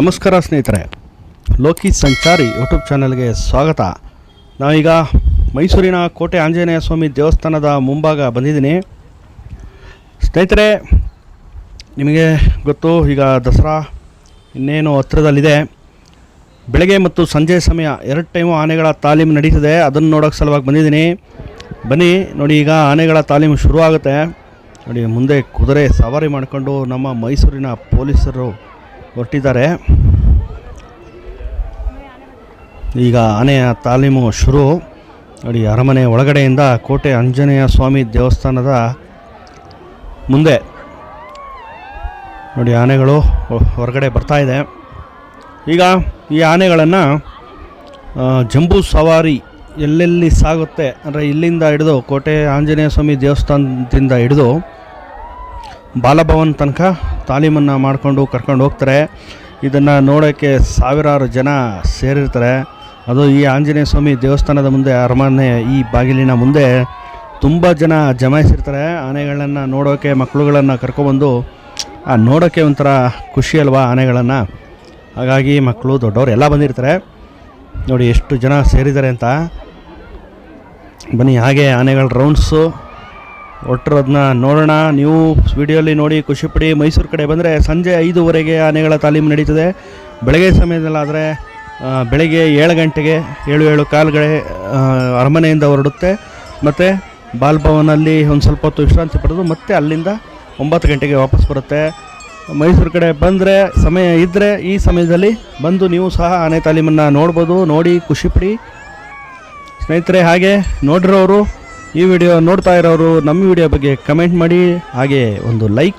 ನಮಸ್ಕಾರ ಸ್ನೇಹಿತರೆ. ಲೋಕಿ ಸಂಚಾರಿ ಯೂಟ್ಯೂಬ್ ಚಾನಲ್ಗೆ ಸ್ವಾಗತ. ನಾವೀಗ ಮೈಸೂರಿನ ಕೋಟೆ ಆಂಜನೇಯ ಸ್ವಾಮಿ ದೇವಸ್ಥಾನದ ಮುಂಭಾಗ ಬಂದಿದ್ದೀನಿ. ಸ್ನೇಹಿತರೆ, ನಿಮಗೆ ಗೊತ್ತು, ಈಗ ದಸರಾ ಇನ್ನೇನು ಹತ್ತಿರದಲ್ಲಿದೆ ಬೆಳಗ್ಗೆ ಮತ್ತು ಸಂಜೆ ಸಮಯ ಎರಡು ಟೈಮು ಆನೆಗಳ ತಾಲೀಮು ನಡೀತದೆ. ಅದನ್ನು ನೋಡೋಕೆ ಸಲುವಾಗಿ ಬಂದಿದ್ದೀನಿ. ಬನ್ನಿ, ನೋಡಿ ಈಗ ಆನೆಗಳ ತಾಲೀಮು ಶುರು ಆಗುತ್ತೆ ನೋಡಿ, ಮುಂದೆ ಕುದುರೆ ಸವಾರಿ ಮಾಡಿಕೊಂಡು ನಮ್ಮ ಮೈಸೂರಿನ ಪೊಲೀಸರು ಹೊರಟಿದ್ದಾರೆ. ಈಗ ಆನೆಯ ತಾಲೀಮು ಶುರು. ನೋಡಿ ಅರಮನೆ ಒಳಗಡೆಯಿಂದ ಕೋಟೆ ಆಂಜನೇಯ ಸ್ವಾಮಿ ದೇವಸ್ಥಾನದ ಮುಂದೆ. ನೋಡಿ, ಆನೆಗಳು ಹೊರಗಡೆ ಬರ್ತಾ ಇದೆ. ಈಗ ಈ ಆನೆಗಳನ್ನು ಜಂಬೂ ಸವಾರಿ ಎಲ್ಲೆಲ್ಲಿ ಸಾಗುತ್ತೆ, ಅಂದರೆ ಇಲ್ಲಿಂದ ಹಿಡಿದು ಕೋಟೆ ಆಂಜನೇಯ ಸ್ವಾಮಿ ದೇವಸ್ಥಾನದಿಂದ ಹಿಡಿದು ಬಾಲಭವನ್ ತನಕ ತಾಲೀಮನ್ನು ಮಾಡಿಕೊಂಡು ಕರ್ಕೊಂಡು ಹೋಗ್ತಾರೆ. ಇದನ್ನು ನೋಡೋಕ್ಕೆ ಸಾವಿರಾರು ಜನ ಸೇರಿರ್ತಾರೆ. ಅದು ಈ ಆಂಜನೇಯ ಸ್ವಾಮಿ ದೇವಸ್ಥಾನದ ಮುಂದೆ ಅರಮನೆ ಈ ಬಾಗಿಲಿನ ಮುಂದೆ ತುಂಬ ಜನ ಜಮಾಯಿಸಿರ್ತಾರೆ. ಆನೆಗಳನ್ನು ನೋಡೋಕ್ಕೆ ಮಕ್ಕಳುಗಳನ್ನು ಕರ್ಕೊಬಂದು ಆ ನೋಡೋಕ್ಕೆ ಒಂಥರ ಖುಷಿ ಅಲ್ವಾ ಆನೆಗಳನ್ನು. ಹಾಗಾಗಿ ಮಕ್ಕಳು ದೊಡ್ಡವರು ಎಲ್ಲ ಬಂದಿರ್ತಾರೆ. ನೋಡಿ ಎಷ್ಟು ಜನ ಸೇರಿದ್ದಾರೆ ಅಂತ. ಬನ್ನಿ, ಹಾಗೆ ಆನೆಗಳ ರೌಂಡ್ಸು ಒಟ್ಟಿರೋದನ್ನ ನೋಡೋಣ. ನೀವು ವಿಡಿಯೋಲಿ ನೋಡಿ ಖುಷಿಪಡಿ ಮೈಸೂರು ಕಡೆ ಬಂದರೆ ಸಂಜೆ ಐದುವರೆಗೆ ಆನೆಗಳ ತಾಲೀಮು ನಡೀತದೆ. ಬೆಳಗ್ಗೆ ಸಮಯದಲ್ಲಾದರೆ ಬೆಳಗ್ಗೆ ಏಳು ಗಂಟೆಗೆ ಏಳು ಏಳು ಕಾಲುಗಡೆ ಆ, ಅರಮನೆಯಿಂದ ಹೊರಡುತ್ತೆ. ಮತ್ತು ಬಾಲ್ಭವನಲ್ಲಿ ಒಂದು ಸ್ವಲ್ಪ ಹೊತ್ತು ವಿಶ್ರಾಂತಿ ಪಡೆದು ಮತ್ತೆ ಅಲ್ಲಿಂದ ಒಂಬತ್ತು ಗಂಟೆಗೆ ವಾಪಸ್ ಬರುತ್ತೆ. ಮೈಸೂರು ಕಡೆ ಬಂದರೆ ಸಮಯ ಇದ್ದರೆ ಈ ಸಮಯದಲ್ಲಿ ಬಂದು ನೀವು ಸಹ ಆನೆ ತಾಲೀಮನ್ನು ನೋಡ್ಬೋದು. ನೋಡಿ ಖುಷಿಪಡಿ ಸ್ನೇಹಿತರೆ ಹಾಗೆ ನೋಡಿರೋರು ಈ ವಿಡಿಯೋ ನೋಡ್ತಾ ಇರೋರು ನಮ್ಮ ವಿಡಿಯೋ ಬಗ್ಗೆ ಕಮೆಂಟ್ ಮಾಡಿ ಹಾಗೆ ಒಂದು ಲೈಕ್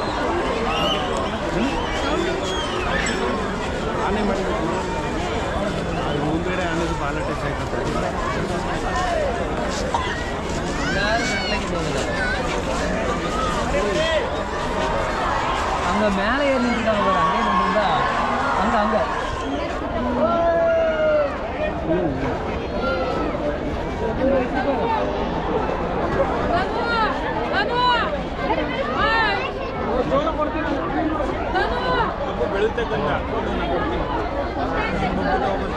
அங்க மேலே ஏறி நின்றுட்டாங்க பாரு அங்கே நின்றுந்தா அங்க அங்க. 나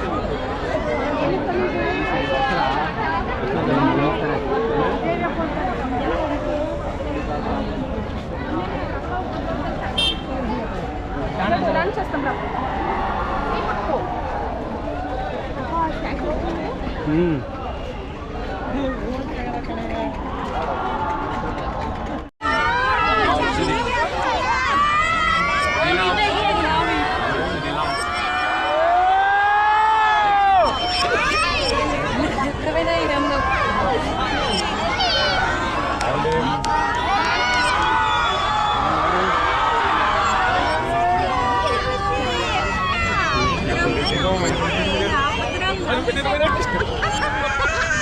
రన్ చేస్తాం 哎呀，我的妈！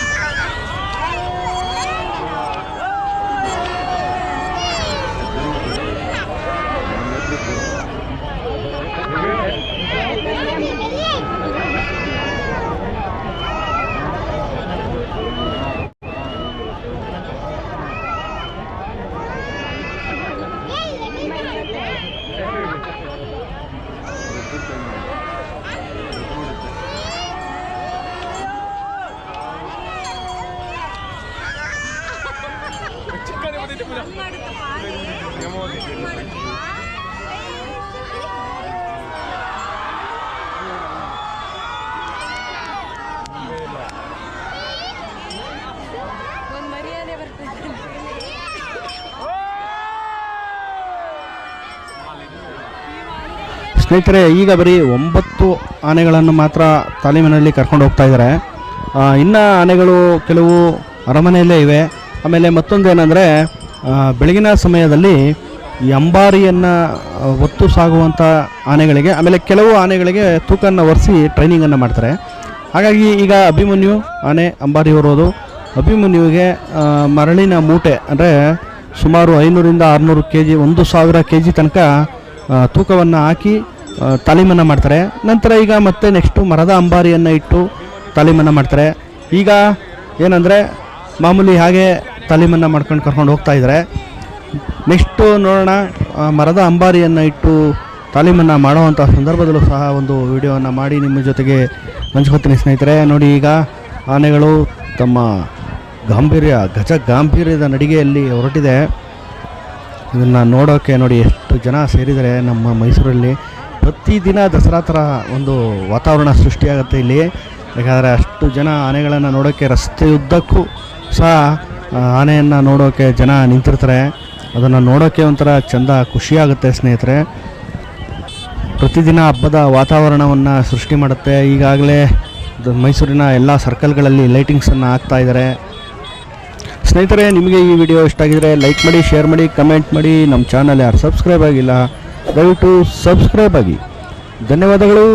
ಸ್ನೇಹಿತರೆ, ಈಗ ಬರೀ ಒಂಬತ್ತು ಆನೆಗಳನ್ನು ಮಾತ್ರ ತಾಲೀಮಿನಲ್ಲಿ ಕರ್ಕೊಂಡು ಹೋಗ್ತಾ ಇದ್ದಾರೆ. ಇನ್ನು ಆನೆಗಳು ಕೆಲವು ಅರಮನೆಯಲ್ಲೇ ಇವೆ. ಆಮೇಲೆ ಮತ್ತೊಂದು ಏನಂದರೆ ಬೆಳಗಿನ ಸಮಯದಲ್ಲಿ ಅಂಬಾರಿಯನ್ನು ಹೊತ್ತು ಸಾಗುವಂಥ ಆನೆಗಳಿಗೆ, ಆಮೇಲೆ ಕೆಲವು ಆನೆಗಳಿಗೆ ತೂಕವನ್ನು ಒರೆಸಿ ಟ್ರೈನಿಂಗನ್ನು ಮಾಡ್ತಾರೆ. ಹಾಗಾಗಿ ಈಗ ಅಭಿಮನ್ಯು ಆನೆ ಅಂಬಾರಿ ಹೊರೋದು. ಅಭಿಮನ್ಯುವಿಗೆ ಮರಳಿನ ಮೂಟೆ ಅಂದರೆ ಸುಮಾರು ಐನೂರಿಂದ ಆರುನೂರು ಕೆ ಜಿ ಒಂದು ಸಾವಿರ ಕೆ ಜಿ ತನಕ ತೂಕವನ್ನು ಹಾಕಿ ತಾಲೀಮನ್ನು ಮಾಡ್ತಾರೆ. ನಂತರ ಈಗ ಮತ್ತೆ ನೆಕ್ಸ್ಟು ಮರದ ಅಂಬಾರಿಯನ್ನು ಇಟ್ಟು ತಾಲೀಮನ್ನು ಮಾಡ್ತಾರೆ. ಈಗ ಏನಂದರೆ ಮಾಮೂಲಿ ಹಾಗೆ ತಾಲೀಮನ್ನು ಮಾಡ್ಕೊಂಡು ಕರ್ಕೊಂಡು ಹೋಗ್ತಾ ಇದ್ದಾರೆ. ನೆಕ್ಸ್ಟು ನೋಡೋಣ ಮರದ ಅಂಬಾರಿಯನ್ನು ಇಟ್ಟು ತಾಲೀಮನ್ನು ಮಾಡುವಂಥ ಸಂದರ್ಭದಲ್ಲೂ ಸಹ ಒಂದು ವಿಡಿಯೋವನ್ನು ಮಾಡಿ ನಿಮ್ಮ ಜೊತೆಗೆ ಹಂಚ್ಕೊತೀನಿ ಸ್ನೇಹಿತರೆ. ನೋಡಿ ಈಗ ಆನೆಗಳು ತಮ್ಮ ಗಾಂಭೀರ್ಯ, ಗಜ ಗಾಂಭೀರ್ಯದ ನಡಿಗೆಯಲ್ಲಿ ಹೊರಟಿದೆ. ಇದನ್ನು ನೋಡೋಕ್ಕೆ ನೋಡಿ ಎಷ್ಟು ಜನ ಸೇರಿದರೆ ನಮ್ಮ ಮೈಸೂರಲ್ಲಿ. ಪ್ರತಿದಿನ ದಸರಾ ಥರ ಒಂದು ವಾತಾವರಣ ಸೃಷ್ಟಿಯಾಗುತ್ತೆ ಇಲ್ಲಿ. ಯಾಕಂದರೆ ಅಷ್ಟು ಜನ ಆನೆಗಳನ್ನು ನೋಡೋಕ್ಕೆ ರಸ್ತೆಯುದ್ದಕ್ಕೂ ಸಹ ಆನೆಯನ್ನು ನೋಡೋಕ್ಕೆ ಜನ ನಿಂತಿರ್ತಾರೆ. ಅದನ್ನು ನೋಡೋಕ್ಕೆ ಒಂಥರ ಚೆಂದ, ಖುಷಿಯಾಗುತ್ತೆ ಸ್ನೇಹಿತರೆ. ಪ್ರತಿದಿನ ಹಬ್ಬದ ವಾತಾವರಣವನ್ನು ಸೃಷ್ಟಿ ಮಾಡುತ್ತೆ. ಈಗಾಗಲೇ ಮೈಸೂರಿನ ಎಲ್ಲ ಸರ್ಕಲ್ಗಳಲ್ಲಿ ಲೈಟಿಂಗ್ಸನ್ನು ಹಾಕ್ತಾ ಇದ್ದಾರೆ ಸ್ನೇಹಿತರೆ, ನಿಮಗೆ ಈ ವಿಡಿಯೋ ಇಷ್ಟ ಆಗಿದರೆ ಲೈಕ್ ಮಾಡಿ ಶೇರ್ ಮಾಡಿ ಕಮೆಂಟ್ ಮಾಡಿ. ನಮ್ಮ ಚಾನಲ್ ಯಾರು ಸಬ್ಸ್ಕ್ರೈಬ್ ಆಗಿಲ್ಲ, ದಯವಿಟ್ಟು ಸಬ್ಸ್ಕ್ರೈಬ್ ಆಗಿ. ಧನ್ಯವಾದಗಳು.